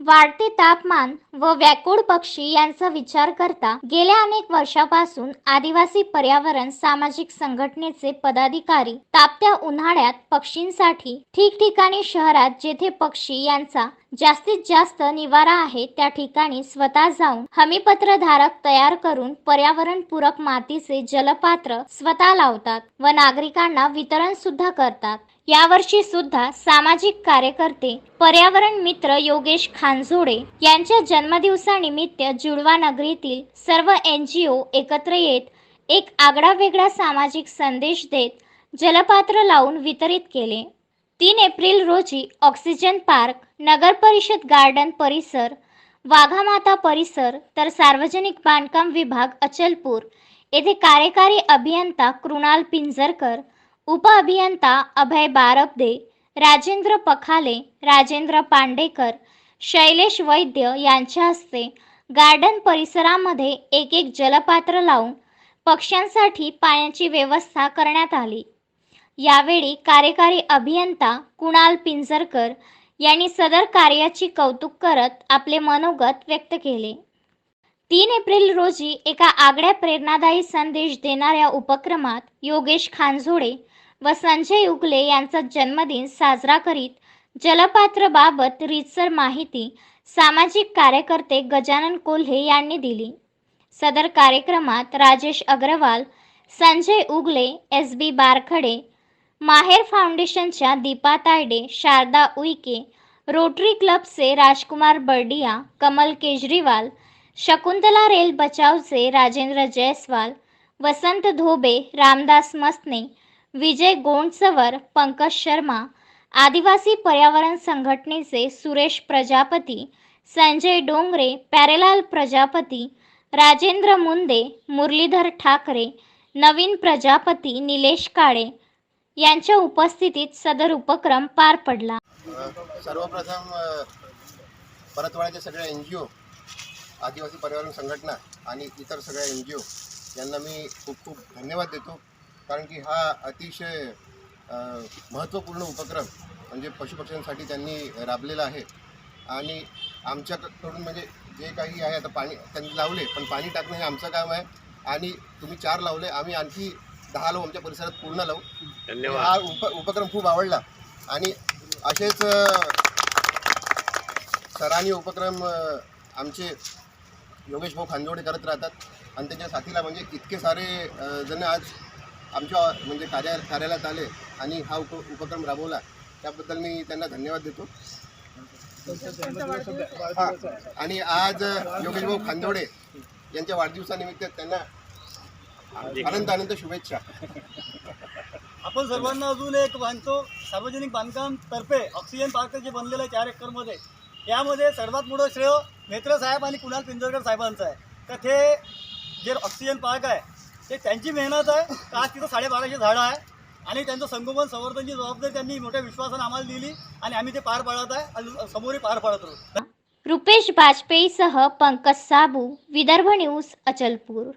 वाढते तापमान व व्याकुळ पक्षी यांचा विचार करता गेल्या अनेक वर्षापासून आदिवासी पर्यावरण सामाजिक संघटनेचे पदाधिकारी तापत्या उन्हाळ्यात पक्षींसाठी ठिकठिकाणी शहरात जेथे पक्षी यांचा जास्तीत जास्त निवारा आहे त्या ठिकाणी स्वतः जाऊन हमीपत्रधारक तयार करून पर्यावरणपूरक मातीचे जलपात्र स्वतः लावतात व नागरिकांना वितरण सुद्धा करतात. यावर्षी सुद्धा सामाजिक कार्यकर्ते पर्यावरण मित्र योगेश खानझोडे यांच्या जन्मदिवसानिमित्त जुळवा नगरीतील सर्व एन जी ओ एकत्र येत एक आगळा वेगळा सामाजिक संदेश देत जलपात्र लावून वितरित केले. तीन एप्रिल रोजी ऑक्सिजन पार्क नगर परिषद गार्डन परिसर वाघामाता परिसर तर सार्वजनिक बांधकाम विभाग अचलपूर येथे कार्यकारी अभियंता कृणाल पिंजरकर उपअभियंता अभय बारबदे राजेंद्र पखाले राजेंद्र पांडेकर शैलेश वैद्य यांच्या हस्ते गार्डन परिसरामध्ये एक एक जलपात्र लावून पक्ष्यांसाठी पाण्याची व्यवस्था करण्यात आली. यावेळी कार्यकारी अभियंता कुणाल पिंजरकर यांनी सदर कार्याची कौतुक करत आपले मनोगत व्यक्त केले. तीन एप्रिल रोजी एका आगळ्या प्रेरणादायी संदेश देणाऱ्या उपक्रमात योगेश खानझोडे व संजय उगले यांचा जन्मदिन साजरा करीत जलपात्रबाबत रीतसर माहिती सामाजिक कार्यकर्ते गजानन कोल्हे यांनी दिली. सदर कार्यक्रमात राजेश अग्रवाल संजय उगले एस बी बारखडे माहेर फाउंडेशनच्या दीपा तायडे शारदा उईके रोटरी क्लबचे राजकुमार बर्डिया कमल केजरीवाल शकुंतला रेल बचावचे राजेंद्र जयस्वाल वसंत धोबे रामदास मसने विजय गोंडसवर पंकज शर्मा आदिवासी पर्यावरण संघटनेचे सुरेश प्रजापती संजय डोंगरे प्यारेलाल प्रजापती राजेंद्र मुंदे मुरलीधर ठाकरे नवीन प्रजापती निलेश काळे यांच्या उपस्थितीत सदर उपक्रम पार पडला. सर्वप्रथम परतवाड्याच्या सगळ्या एन जी ओ आदिवासी पर्यावरण संघटना आणि इतर सगळ्या एन जी ओ यांना मी खूप खूप धन्यवाद देतो. कारण की हा अतिशय महत्त्वपूर्ण उपक्रम म्हणजे पशुपक्ष्यांसाठी त्यांनी राबलेला आहे. आणि आमच्याकडून म्हणजे जे काही आहे आता पाणी त्यांनी लावले पण पाणी टाकणं हे आमचं काम आहे. आणि तुम्ही चार लावले आम्ही आणखी दहा लावू आमच्या परिसरात पूर्ण लावू धन्यवाद. हा उप उपक्रम खूप आवडला. आणि असेच अ, सरांनी उपक्रम अ, आमचे योगेश भाऊ खांजोडे करत राहतात. आणि त्याच्या साथीला म्हणजे इतके सारे अ, जण आज आमच्या म्हणजे कार्या कार्यालयात आले आणि हा उप उपक्रम राबवला. त्याबद्दल मी त्यांना धन्यवाद देतो. हा. आणि आज योगेश भाऊ खांजोडे यांच्या वाढदिवसानिमित्त त्यांना अनंत अनंत शुभेच्छा. आपण सर्वांना अजून एक बांधतो सार्वजनिक बांधकाम तर्फे ऑक्सिजन पार्क जे बनलेलं आहे चार एकरमध्ये यामध्ये सर्वात मोठं श्रेय नेत्र साहेब आणि कुणाल पिंजरकर साहेबांचं आहे. तर ते जे ऑक्सिजन पार्क आहे ते त्यांची मेहनत आहे तर आज तिथं साडेबाराशे झाडं आहे आणि त्यांचं संगोपन संवर्धनची जबाबदारी त्यांनी मोठ्या विश्वासानं आम्हाला दिली आणि आम्ही ते पार पाडत आहे आणि समोरही पार पाडत राहू रुपेश बाजपेयीसह पंकज साबू विदर्भ न्यूज अचलपूर.